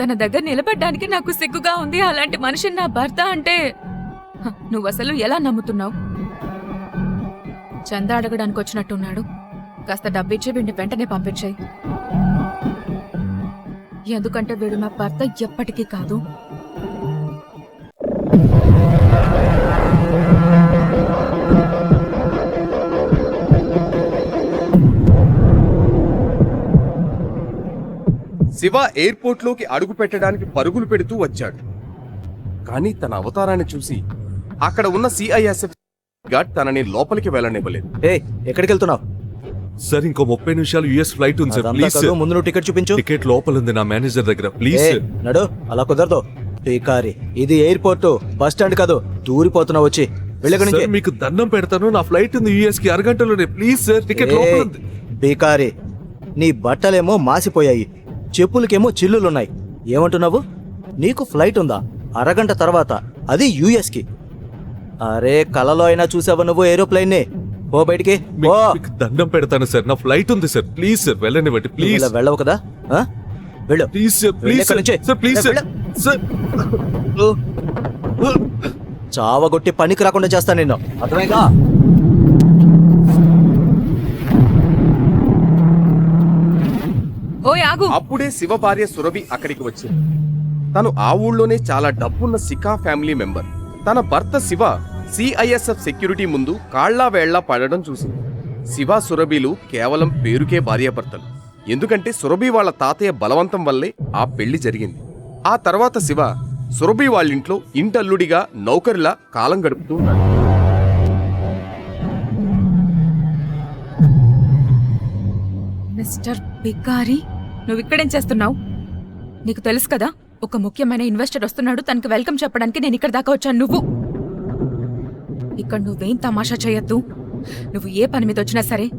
తన దగ్గర నిలబడ్డానికి నాకు సిగ్గుగా ఉంది. అలాంటి మనిషిని నా భర్త అంటే నువ్వు అసలు ఎలా నమ్ముతున్నావు? చందా అడగడానికి వచ్చినట్టున్నాడు. కాస్త డబ్బిచ్చి వీడిని వెంటనే పంపించాయి. ఎందుకంటే వీడు నా భర్త ఎప్పటికీ కాదు. శివ ఎయిర్పోర్ట్లోకి అడుగు పెట్టడానికి పరుగులు పెడుతూ వచ్చాడు. కానీ తన అవతారాన్ని చూసి అక్కడ ఉన్న సిఐఎస్ఎఫ్ గార్డ్ తనని లోపలికి వెళ్ళనివ్వలేదు. ఏ ఎక్కడికి వెళ్తున్నావు సార్ ఇంకో ముప్పై నిమిషాలు యుఎస్ ఫ్లైట్ ఉంది సార్ ప్లీజ్. ముందు నువ్వు టికెట్ చూపించు. టికెట్ లోపల ఉంది నా మేనేజర్ దగ్గర ప్లీజ్. నడు అలా కుదరదు. పీకారి ఇది ఎయిర్పోర్ట్ బస్ స్టాండ్ కాదు దూరిపోతున్నావు వచ్చి. సార్, మీకు దండం పెడతాను నా ఫ్లైట్ ఉంది యుఎస్కి అరగంటలోనే ప్లీజ్ సార్ టికెట్ లోపల ఉంది పీకారి నీ బట్టలేమో మాసిపోయాయి. చెప్పులకేమో చిల్లులున్నాయి. ఏమంటున్నావు? నీకు ఫ్లైట్ ఉందా? అరగంట తర్వాత. అది యుఎస్కి అరే కలలో అయినా చూసావా నువ్వు ఏరోప్లేన్ని పో బయటికి. మీకు దండం పెడతాను సార్. నా ఫ్లైట్ ఉంది సార్. ప్లీజ్ సార్ వెళ్ళనివ్వండి నువ్వు ప్లీజ్. ఇలా వెళ్ళవు కదా? ఆ? వెళ్ళు. ప్లీజ్ సార్ వెళ్ళు ప్లీజ్ నుంచి. Sir please sir. వెళ్ళు. సార్. చావగొట్టి పనికి రాకుండా చేస్తా నిన్ను. అర్థమైందా? ఓయ్ ఆగు. అప్పుడే శివ భార్య సురభి అక్కడికి వచ్చింది. తను ఆ ఊళ్ళోనే చాలా డబ్బున్న సికా ఫ్యామిలీ మెంబర్. తన భర్త శివ సిఐఎస్ఎఫ్ సెక్యూరిటీ ముందు కాళ్ళా వేళ్ళా పడడం చూసింది. శివ సురభిలు కేవలం పేరుకే భార్యాభర్తలు. ఎందుకంటే సురభి వాళ్ళ తాతయ్య బలవంతం వల్లే ఆ పెళ్ళి జరిగింది. ఆ తర్వాత శివ సురభి వాళ్ళింట్లో ఇంటల్లుడిగా నౌకరిలా కాలం గడుపుతూ ఉన్నాడు. మిస్టర్ బికారి నువ్వు ఇక్కడేం చేస్తున్నావు? నీకు తెలుసు కదా ఒక ముఖ్యమైన ఇన్వెస్టర్ వస్తున్నాడు తనకి వెల్కమ్ చెప్పడానికి నేను ఇక్కడ దాకా వచ్చాను. నువ్వు ఇక్కడ నువ్వేం తమాషా చేయొద్దు. నువ్వు ఏ పని మీద వచ్చినా సరే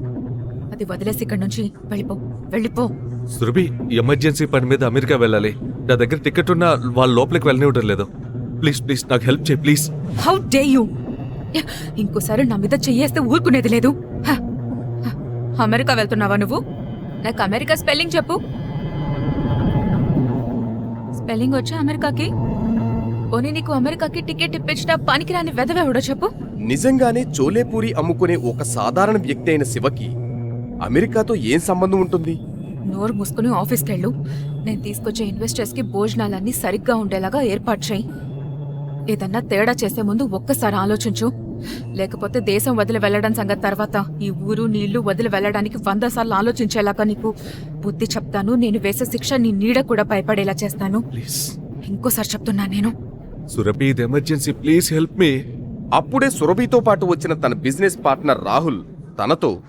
అది వదిలేసి ఇక్కడ నుంచి వెళ్ళిపో వెళ్ళిపో. సురభి ఎమర్జెన్సీ పని మీద అమెరికా వెళ్ళాలి. నా దగ్గర టికెట్ ఉన్నా వాళ్ళ లోపలికి వెళ్ళనివ్వడం లేదు. ప్లీజ్ ప్లీజ్ నాకు హెల్ప్ చేయి ప్లీజ్. హౌ డే యూ ఇంకోసారి నా మీద చెయ్యేస్తే ఊరుకునేది లేదు. హ, హ. అమెరికా వెళ్తున్నావా నువ్వు? నాకు అమెరికా స్పెల్లింగ్ చెప్పు. స్పెల్లింగ్ వచ్చా అమెరికాకి? పోనీ నీకు అమెరికాకి టికెట్ ఇప్పించిన పనికిరాని వెదవెవడో చెప్పు. నిజంగానే చోలేపూరి అమ్ముకునే ఒక సాధారణ వ్యక్తి అయిన శివకి అమెరికాతో ఏం సంబంధం ఉంటుంది? నోరు మూసుకుని ఆఫీస్కి వెళ్ళు నేను తీసుకొచ్చే ఇన్వెస్టర్స్కి భోజనాలన్నీ సరిగ్గా ఉండేలాగా ఏర్పాటు చేయి. ఏదన్నా తేడా చేసే ముందు ఒక్కసారి ఆలోచించు. లేకపోతే దేశం వదిలి వెళ్ళడం సంగతి తర్వాత ఈ ఊరు నీళ్ళు వదిలి వెళ్ళడానికి వంద సార్లు ఆలోచించేలాగా నీకు బుద్ధి చెప్తాను. నేను వేసే శిక్ష నీ నీడ కూడా భయపడేలా చేస్తాను. ప్లీజ్. ఇంకోసారి చెప్తున్నా నేను. సురభి ఇది ఎమర్జెన్సీ. Please help me. అప్పుడే సురభితో పాటు వచ్చిన తన బిజినెస్ పార్ట్నర్ రాహుల్ తనతో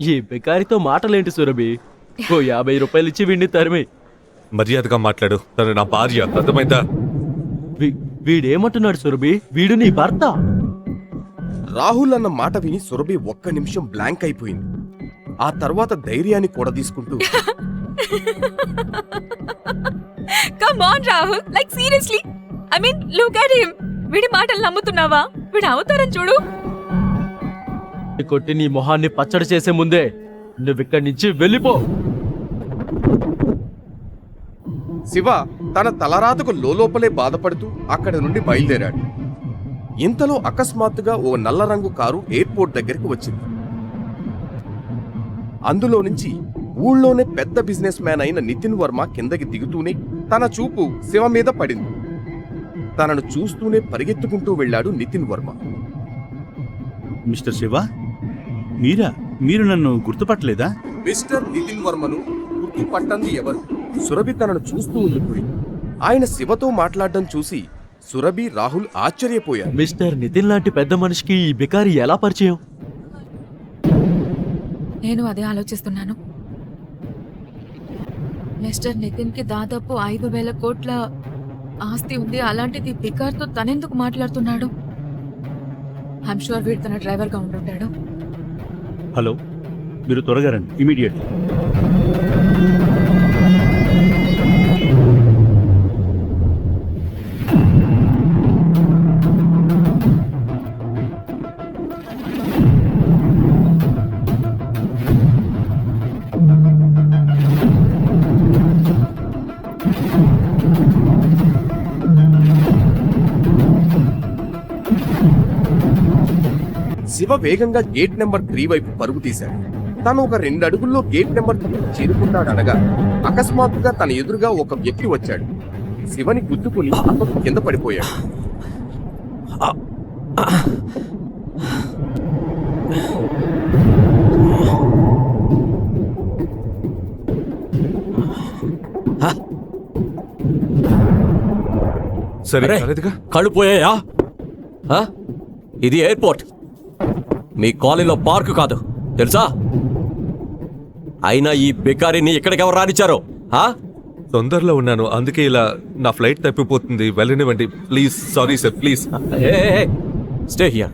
ఈ బికారితో మాటలేంటి సురభి? ఓ యాభై రూపాయలు ఇచ్చి వీడిని తరిమి. మర్యాదగా మాట్లాడు. తను నా భార్య. అర్థమైందా? వీ- వీడేమంటున్నాడు సురభి? వీడు నీ భర్త. రాహుల్ అన్న మాట విని సురభి ఒక్క నిమిషం బ్లాంక్ అయిపోయింది. ఆ తర్వాత ధైర్యాన్ని కూడా తీసుకుంటూ come on Rahul like seriously I mean look at him వీడి మాటలు నమ్ముతున్నావా? వీడి అవతారం చూడు. కొట్టి నీ మొహాన్ని పచ్చడి చేసే ముందే నువ్విక్కడి నుంచి వెళ్ళిపో. శివ తన తలరాతకు లోపలే బాధపడుతూ అక్కడి నుండి బయలుదేరాడు. ఇంతలో అకస్మాత్తుగా ఓ నల్ల రంగు కారు ఎయిర్పోర్ట్ దగ్గరికి వచ్చింది. అందులో నుంచి ఊళ్ళోనే పెద్ద బిజినెస్ మ్యాన్ అయిన నితిన్ వర్మ కిందకి దిగుతూనే తన చూపు శివ మీద పడింది. తనను చూస్తూనే పరిగెత్తుకుంటూ వెళ్ళాడు నితిన్ వర్మ. మిస్టర్ శివ మీరా మీరు నన్ను గుర్తుపట్టలేదా? మిస్టర్ నితిన్ వర్మను గుర్తుపట్టంది ఎవరు? సురభి తనను చూస్తూ ఉండిపోయింది. ఆయన శివతో మాట్లాడడం చూసి సురభి రాహుల్ ఆశ్చర్యపోయారు. మిస్టర్ నితిన్ లాంటి పెద్ద మనిషికి ఈ బికారి ఎలా పరిచయం? నేను అదే ఆలోచిస్తున్నాను. మిస్టర్ నితిన్కి దాదాపు ఐదు వేల కోట్ల ఆస్తి ఉంది. అలాంటిది బికార్తో తనెందుకు మాట్లాడుతున్నాడు? ఐమ్ షూర్ వీడు తన డ్రైవర్గా ఉండుంటాడు. హలో మీరు త్వరగా రండి ఇమీడియట్లీ. వేగంగా గేట్ నెంబర్ త్రీ వైపు పరుగు తీశాడు. తను ఒక రెండు అడుగుల్లో గేట్ నెంబర్ త్రీ చేరుకుంటాడనగా అకస్మాత్తుగా తన ఎదురుగా ఒక వ్యక్తి వచ్చాడు. శివని గుద్దుకుని అతను కింద పడిపోయాడు. సరే కళ్ళు పోయాయా? ఆ? ఇది ఎయిర్పోర్ట్. మీ కాలనీలో పార్కు కాదు. తెలుసా? అయినా ఈ బికారిని ఇక్కడికి ఎవరు రానిచ్చారు? ఆ? తొందరలో ఉన్నాను. అందుకే ఇలా నా ఫ్లైట్ తప్పిపోతుంది. వెళ్ళనివ్వండి. Please. Sorry sir. Please. Stay here.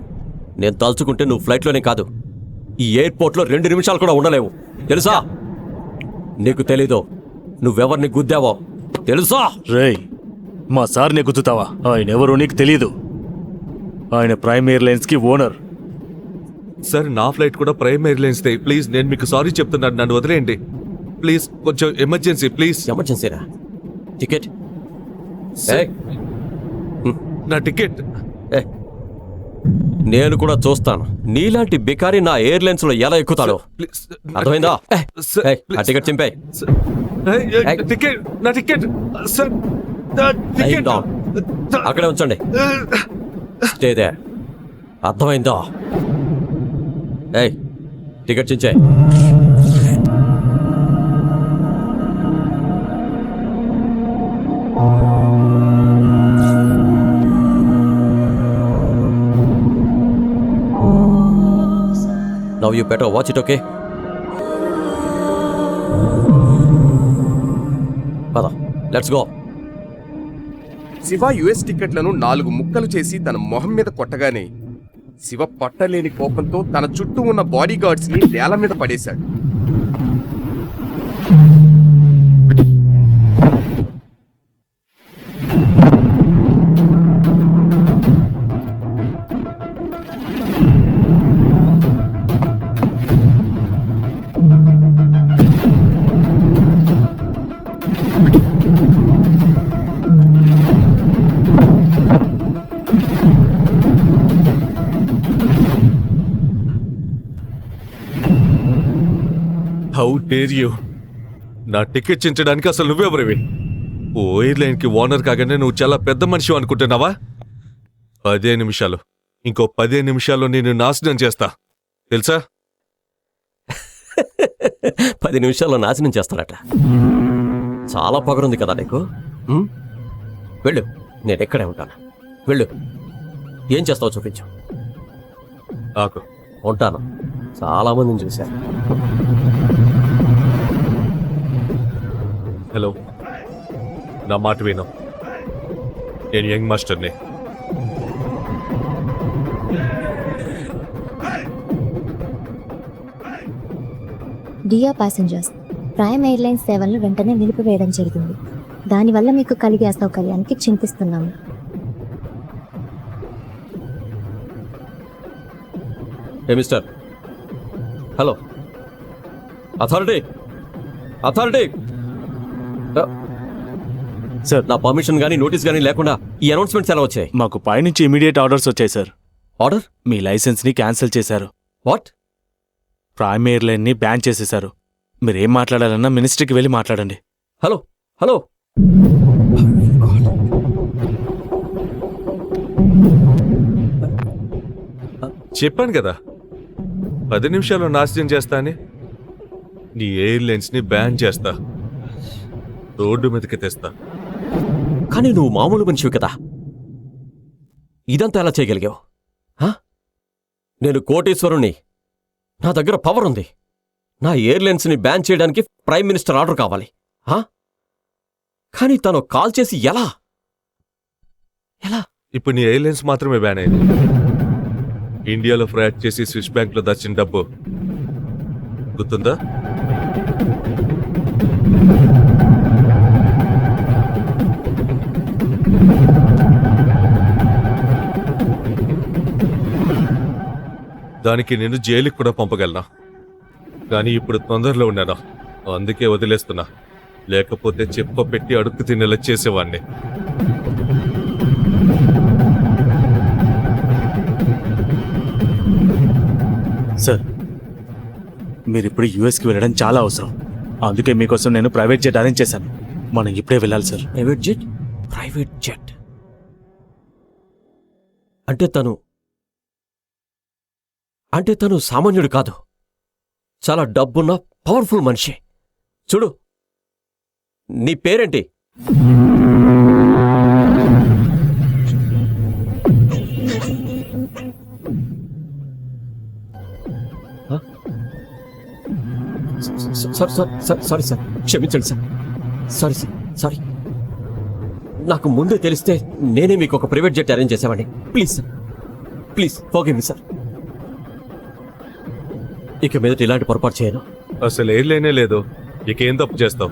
నేను తలుచుకుంటే నువ్వు ఫ్లైట్లోనే కాదు. ఈ ఎయిర్పోర్ట్లో రెండు నిమిషాలు కూడా ఉండలేవు. తెలుసా? నీకు తెలీదు. నువ్వెవరిని గుద్దావో? తెలుసా? రేయ్ మా సార్ని గుద్దుతావా? ఆయన ఎవరో నీకు తెలీదు. ఆయన ప్రైమ్ ఎయిర్లైన్స్కి ఓనర్. సార్ నా ఫ్లైట్ కూడా ప్రైమ్ ఎయిర్లైన్స్ దే ప్లీజ్ నేను మీకు సారీ చెప్తున్నాను. నన్ను వదిలేయండి. ప్లీజ్ కొంచెం ఎమర్జెన్సీ ప్లీజ్. ఎమర్జెన్సీరా? టికెట్? ఏయ్, నా టికెట్. ఏ, నేను కూడా చూస్తాను. నీలాంటి బికారి నా ఎయిర్లైన్స్లో ఎలా ఎక్కుతాడో. ప్లీజ్ అర్థమైందా? ఏ, సార్, ఏయ్, ఆ టికెట్ చింపే ఏయ్, ఏయ్, టికెట్ నా టికెట్. సార్ నా టికెట్. down. అక్కడే ఉంచండి. Stay there. అర్థమైందా? ఏయ్ ticket చించే. Now you better watch it okay పద లెట్స్ గో శివ యుఎస్ టికెట్లను నాలుగు ముక్కలు చేసి తన మొహం మీద కొట్టగానే శివ పట్టలేని కోపంతో తన చుట్టూ ఉన్న బాడీ గార్డ్స్ని నేల మీద పడేశాడు. హౌ డేర్ యూ నా టికెట్ చించడానికి అసలు నువ్వెవరివి? ఓ ఎయిర్లైన్కి ఓనర్ కాగానే నువ్వు చాలా పెద్ద మనిషి అనుకుంటున్నావా? పదే నిమిషాలు. ఇంకో పదే నిమిషాల్లో నేను నాశనం చేస్తా. తెలుసా? పది నిమిషాల్లో నాశనం చేస్తాడట చాలా పొగరుంది కదా నీకు? వెళ్ళు. నేను ఎక్కడే ఉంటాను. వెళ్ళు. ఏం చేస్తావు చూపించు. నాకు ఉంటాను. చాలామందిని చూశాను. హలో నా మాట విను. నేను యంగ్ మాస్టర్ని. డియర్ ప్యాసింజర్స్ ప్రైమ్ ఎయిర్లైన్స్ సేవలను వెంటనే నిలిపివేయడం జరిగింది. దానివల్ల మీకు కలిగే అసౌకర్యానికి చింతిస్తున్నాము. ఏ మిస్టర్. హలో. అథారిటీ అథారిటీ ఆ, సార్. నా పర్మిషన్ కానీ నోటీస్ కానీ లేకుండా ఈ అనౌన్స్మెంట్స్ ఎలా వచ్చాయి? మాకు పైనుంచి ఇమీడియట్ ఆర్డర్స్ వచ్చాయి సార్. ఆర్డర్ మీ లైసెన్స్ని క్యాన్సిల్ చేశారు. వాట్ ప్రైమ్ ఎయిర్లైన్ని బ్యాన్ చేసేశారు. మీరేం మాట్లాడాలన్నా మినిస్ట్రీకి వెళ్ళి మాట్లాడండి. హలో హలో చెప్పాను కదా. పది నిమిషాల్లో నాశనం చేస్తా అని? నీ ఎయిర్లైన్స్ని బ్యాన్ చేస్తా. రోడ్డు మీదకి తెస్తా. కానీ నువ్వు మామూలు మనిషివి కదా. ఇదంతా ఎలా చేయగలిగావు? నేను కోటేశ్వరుణ్ణి. నా దగ్గర పవర్ ఉంది. నా ఎయిర్లైన్స్ని బ్యాన్ చేయడానికి ప్రైమ్ మినిస్టర్ ఆర్డర్ కావాలి? కానీ తను కాల్ చేసి ఎలా? ఎలా? ఇప్పుడు నీ ఎయిర్లైన్స్ మాత్రమే బ్యాన్ అయింది. ఇండియాలో ఫ్రాడ్ చేసి స్విస్ బ్యాంక్లో దాచిన డబ్బు. గుర్తుందా? దానికి నేను జైలుకి కూడా పంపగలనా? కానీ ఇప్పుడు తొందరలో ఉన్నానా? అందుకే వదిలేస్తున్నా. లేకపోతే చెప్ప పెట్టి అడుక్కు తినేలా చేసేవాడిని సార్ మీరు ఇప్పుడు యూఎస్కి వెళ్ళడం చాలా అవసరం. అందుకే మీకోసం నేను ప్రైవేట్ జెట్ అరేంజ్ చేశాను. మనం ఇప్పుడే వెళ్ళాలి sir. Private jet? Private jet. అంటే తను అంటే తను సామాన్యుడు కాదు. చాలా డబ్బున్న పవర్ఫుల్ మనిషి. చూడు నీ పేరేంటి? సారీ సారీ సారీ సార్ క్షమించండి సార్. Sorry sir sorry. నాకు ముందే తెలిస్తే నేనే మీకు ఒక ప్రైవేట్ జెట్ అరేంజ్ చేసేవాడిని. ప్లీజ్ సార్ ప్లీజ్ ఓకే మీ సార్. ఇక మీదట ఇలాంటి పొరపాటు చేయను. అసలు ఏం లేనే లేదు. ఇక ఏం తప్పు చేస్తావు?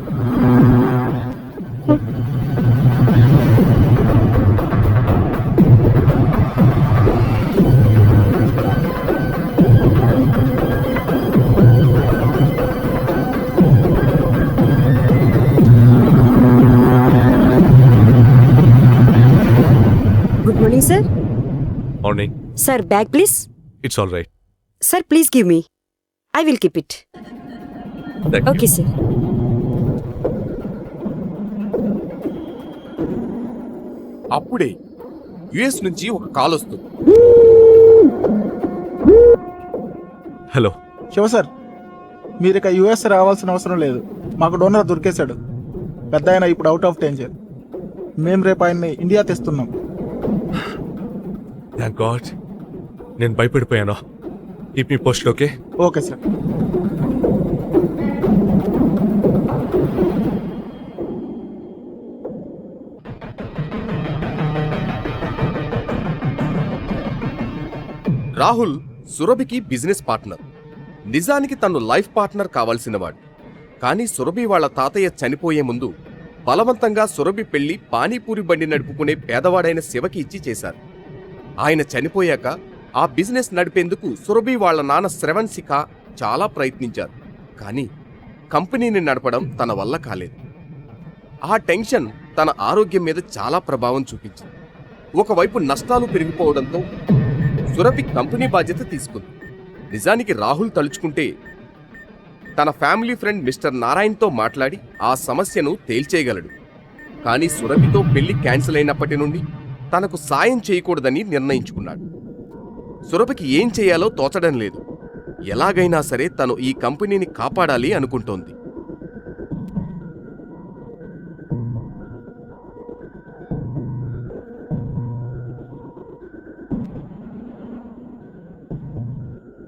Sir bag please it's all right sir please give me I will keep it okay sir అప్పుడే యుఎస్ నుంచి ఒక కాల్ వస్తుంది. హలో శివ సార్ మీరు ఇక యుఎస్ రావాల్సిన అవసరం లేదు. మాకు డోనర్ దొరికేశాడు. పెద్ద ఆయన ఇప్పుడు అవుట్ ఆఫ్ డేంజర్ మేము రేపు ఆయన్ని ఇండియా తెస్తున్నాం. థ్యాంక్ గాడ్ నేను భయపడిపోయాను. Keep me post okay okay sir Rahul సురభికి business partner. నిజానికి తను లైఫ్ పార్ట్నర్ కావాల్సినవాడు. కానీ సురభి వాళ్ళ తాతయ్య చనిపోయే ముందు బలవంతంగా సురభి పెళ్ళి పానీపూరి బండి నడుపుకునే పేదవాడైన శివకి ఇచ్చి చేశారు. ఆయన చనిపోయాక ఆ బిజినెస్ నడిపేందుకు సురభి వాళ్ళ నాన్న శ్రవణ్ శిఖ చాలా ప్రయత్నించారు. కానీ కంపెనీని నడపడం తన వల్ల కాలేదు. ఆ టెన్షన్ తన ఆరోగ్యం మీద చాలా ప్రభావం చూపించింది. ఒకవైపు నష్టాలు పెరిగిపోవడంతో సురభి కంపెనీ బాధ్యత తీసుకుంది. నిజానికి రాహుల్ తలుచుకుంటే తన ఫ్యామిలీ ఫ్రెండ్ మిస్టర్ నారాయణ్తో మాట్లాడి ఆ సమస్యను తేల్చేయగలడు. కానీ సురభితో పెళ్ళి క్యాన్సిల్ అయినప్పటి నుండి తనకు సాయం చేయకూడదని నిర్ణయించుకున్నాడు. సురభికి ఏం చేయాలో తోచడం లేదు. ఎలాగైనా సరే తను ఈ కంపెనీని కాపాడాలి అనుకుంటోంది.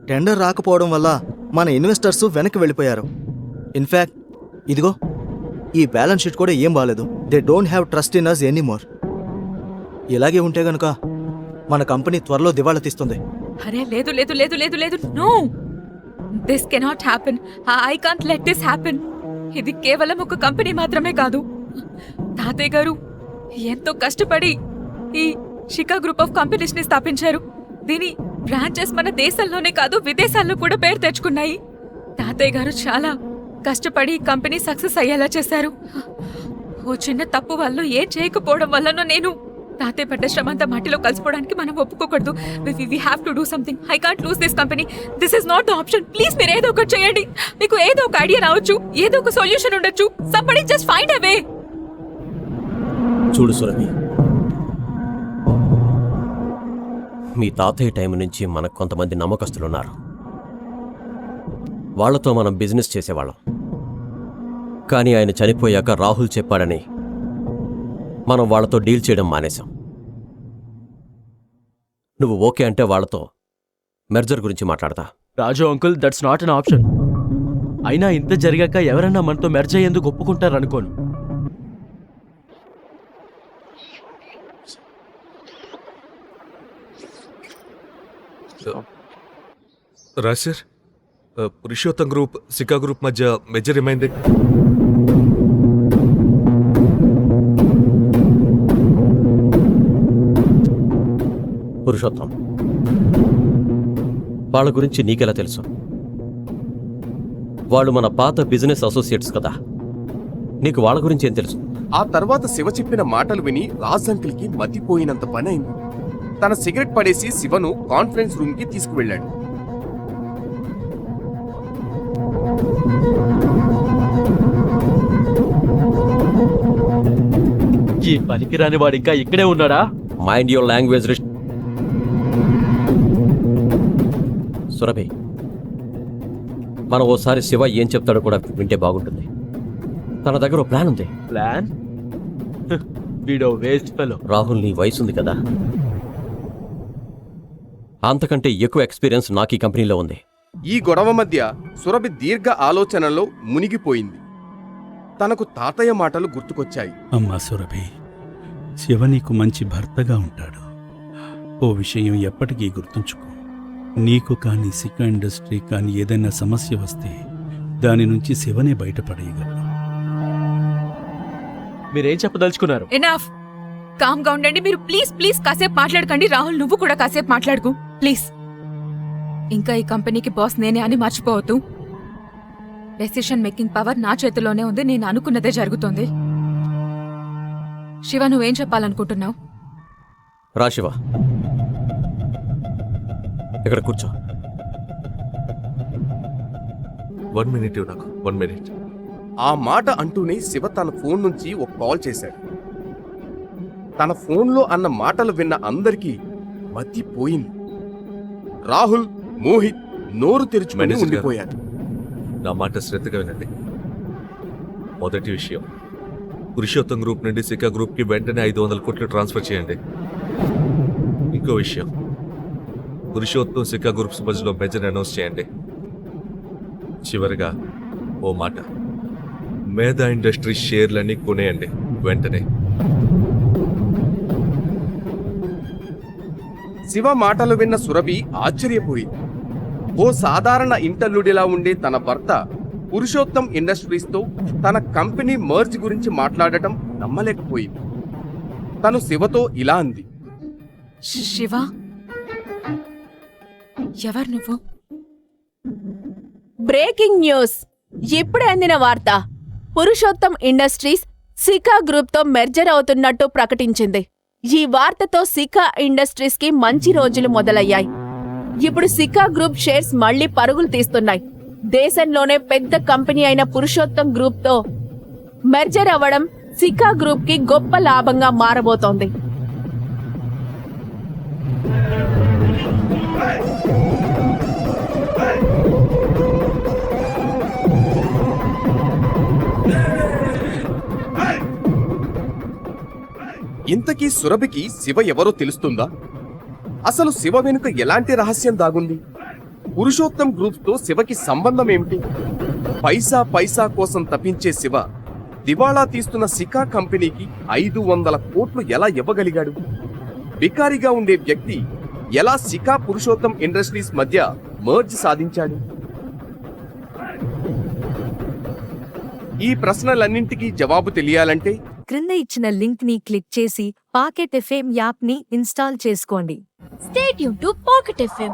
టెండర్ రాకపోవడం వల్ల మన ఇన్వెస్టర్స్ వెనక్కి వెళ్ళిపోయారు. ఇన్ఫ్యాక్ట్ ఇదిగో ఈ బ్యాలెన్స్ షీట్ కూడా ఏం బాగాలేదు they don't have trust in us anymore ఇలాగే ఉంటే గనుక మన కంపెనీ త్వరలో దివాళా తీస్తుంది. అరే లేదు లేదు లేదు లేదు లేదు no! This cannot happen I can't let this happen ఇది కేవలం ఒక కంపెనీ మాత్రమే కాదు. తాతయ్య గారు ఎంతో కష్టపడి ఈ షికా గ్రూప్ ఆఫ్ కంపెనీస్ని స్థాపించారు. దీని బ్రాంచెస్ మన దేశంలోనే కాదు విదేశాల్లో కూడా పేరు తెచ్చుకున్నాయి. తాతయ్య గారు చాలా కష్టపడి కంపెనీ సక్సెస్ అయ్యేలా చేశారు. ఓ చిన్న తప్పు వల్ల ఏం చేయకపోవడం వల్లనో నేను తాతే పడ్డ శ్రమ అంతా మట్టిలో కలిసిపోవడానికి మనం ఒప్పుకోకూడదు. We have to do something I can't lose this company this is not the option please మీరు ఏదో ఒకటి చేయండి. మీకు ఏదో ఒక ఐడియా రావచ్చు. ఏదో ఒక సొల్యూషన్ ఉండొచ్చు. సంబడి జస్ట్ ఫైండ్ అవే చూడు సురభి. మీ తాతయ్య టైం నుంచి మనకు కొంతమంది నమ్మకస్తులు ఉన్నారు వాళ్ళతో మనం బిజినెస్ చేసేవాళ్ళం. కానీ ఆయన చనిపోయాక రాహుల్ చెప్పాడని మనం వాళ్ళతో డీల్ చేయడం మానేశాం. నువ్వు ఓకే అంటే వాళ్ళతో మెర్జర్ గురించి మాట్లాడతా. Raju uncle that's not an option అయినా ఇంత జరిగాక ఎవరన్నా మనతో మెర్జ్ అయ్యేందుకు ఒప్పుకుంటారు అనుకోను Raj sir Purushottam group Sika group మధ్య మెజర్ ఏమైంది? పురుషోత్తం. వాళ్ళ గురించి నీకెలా తెలుసు? వాళ్ళు మన పాత బిజినెస్ అసోసియేట్స్ కదా. నీకు వాళ్ళ గురించి ఏం తెలుసు? ఆ తర్వాత శివ చెప్పిన మాటలు విని రాజ్ అంకిల్కి మతిపోయినంత పని అయింది తన సిగరెట్ పడేసి శివను కాన్ఫరెన్స్ రూమ్కి తీసుకువెళ్ళాడు. ఈ పనికిరాని వాడు ఇంకా ఇక్కడే ఉన్నాడా? మైండ్ యువర్ లాంగ్వేజ్ రిస్ట్ సురభి మనం ఓసారి శివ ఏం చెప్తాడో కూడా వింటే బాగుంటుంది. తన దగ్గర ఓ ప్లాన్ ఉంది. ప్లాన్? వీడో వేస్ట్ ఫెలో. రాహుల్ నీ వయసు ఉంది కదా? అంతకంటే ఎక్కువ ఎక్స్పీరియన్స్ నాకు ఈ కంపెనీలో ఉంది. ఈ గొడవ మధ్య సురభి దీర్ఘ ఆలోచనలో మునిగిపోయింది. తనకు తాతయ్య మాటలు గుర్తుకొచ్చాయి. అమ్మా సురభి శివ నీకు మంచి భర్తగా ఉంటాడు. ఓ విషయం ఎప్పటికీ గుర్తుంచుకో. నీకు కానీ సికా ఇండస్ట్రీ కానీ ఏదైనా సమస్య వస్తే దాని నుంచి శివనే బయటపడేయగలడు. మీరేం చెప్పదలుచుకున్నారు? ఎనాఫ్ కామ్గా ఉండండి మీరు ప్లీజ్ ప్లీజ్ కాసేపు మాట్లాడకండి. రాహుల్ నువ్వు కూడా కాసేపు మాట్లాడుకు. ప్లీజ్ ఇంకా ఈ కంపెనీకి బాస్ నేనే అని మర్చిపోవద్దు. డెసిషన్ మేకింగ్ పవర్ నా చేతిలోనే ఉంది. నేను అనుకున్నదే జరుగుతుంది. శివ నువ్వేం చెప్పాలనుకుంటున్నావు? రా శివ. ఇక్కడ కూర్చో. వన్ మినిట్ నాకు. వన్ మినిట్ ఆ మాట అంటూనే శివ తన ఫోన్ నుంచి ఒక కాల్ చేశాడు. తన ఫోన్లో అన్న మాటలు విన్న అందరికీ మతిపోయింది. రాహుల్ మోహిత్ నోరు తెరుచుకుని గారు. ఉండిపోయారు. నా మాట శ్రద్ధగా వినండి. మొదటి విషయం పురుషోత్తం గ్రూప్ నుండి సికా గ్రూప్కి వెంటనే ఐదు వందల కోట్లు ట్రాన్స్ఫర్ చేయండి. ఇంకో విషయం పురుషోత్తం సికా గ్రూప్స్ మధ్యలో మెజర్ అనౌన్స్ చేయండి. చివరిగా ఓ మాట. మేధా ఇండస్ట్రీ షేర్లన్నీ కొనేయండి వెంటనే. శివ మాటలు విన్న సురభి ఆశ్చర్యపోయింది ఓ సాధారణ ఇంటల్లుడిలా ఉండే తన భర్త పురుషోత్తం ఇండస్ట్రీస్తో తన కంపెనీ మర్జ్ గురించి మాట్లాడటం నమ్మలేకపోయింది. తను శివతో ఇలా అంది. శివ ఎవరు నువ్వు? Breaking news. ఇప్పుడే అందిన వార్త. పురుషోత్తం ఇండస్ట్రీస్ సికా గ్రూప్తో మెర్జర్ అవుతున్నట్టు ప్రకటించింది. ఈ వార్తతో సికా ఇండస్ట్రీస్కి మంచి రోజులు మొదలయ్యాయి. ఇప్పుడు సికా గ్రూప్ షేర్స్ మళ్ళీ పరుగులు తీస్తున్నాయి. దేశంలోనే పెద్ద కంపెనీ అయిన పురుషోత్తం గ్రూప్తో మెర్జర్ అవ్వడం సికా గ్రూప్కి గొప్ప లాభంగా మారబోతోంది. ఇంతకీ సురభికి శివ ఎవరో తెలుస్తుందా? అసలు శివ వెనుక ఎలాంటి రహస్యం దాగుంది? పురుషోత్తం గ్రూప్తో శివకి సంబంధం ఏమిటి? పైసా పైసా కోసం తప్పించే శివ దివాళా తీస్తున్న సికా కంపెనీకి ఐదు వందల కోట్లు ఎలా ఇవ్వగలిగాడు? బికారిగా ఉండే వ్యక్తి ఎలా సికా పురుషోత్తం ఇండస్ట్రీస్ మధ్య మర్జ్ సాధించాడు? ఈ ప్రశ్నలన్నింటికీ జవాబు తెలియాలంటే క్రింద ఇచ్చిన లింక్ని క్లిక్ చేసి పాకెట్ ఎఫ్ఎం యాప్ని ఇన్స్టాల్ చేసుకోండి. State you to pocket FM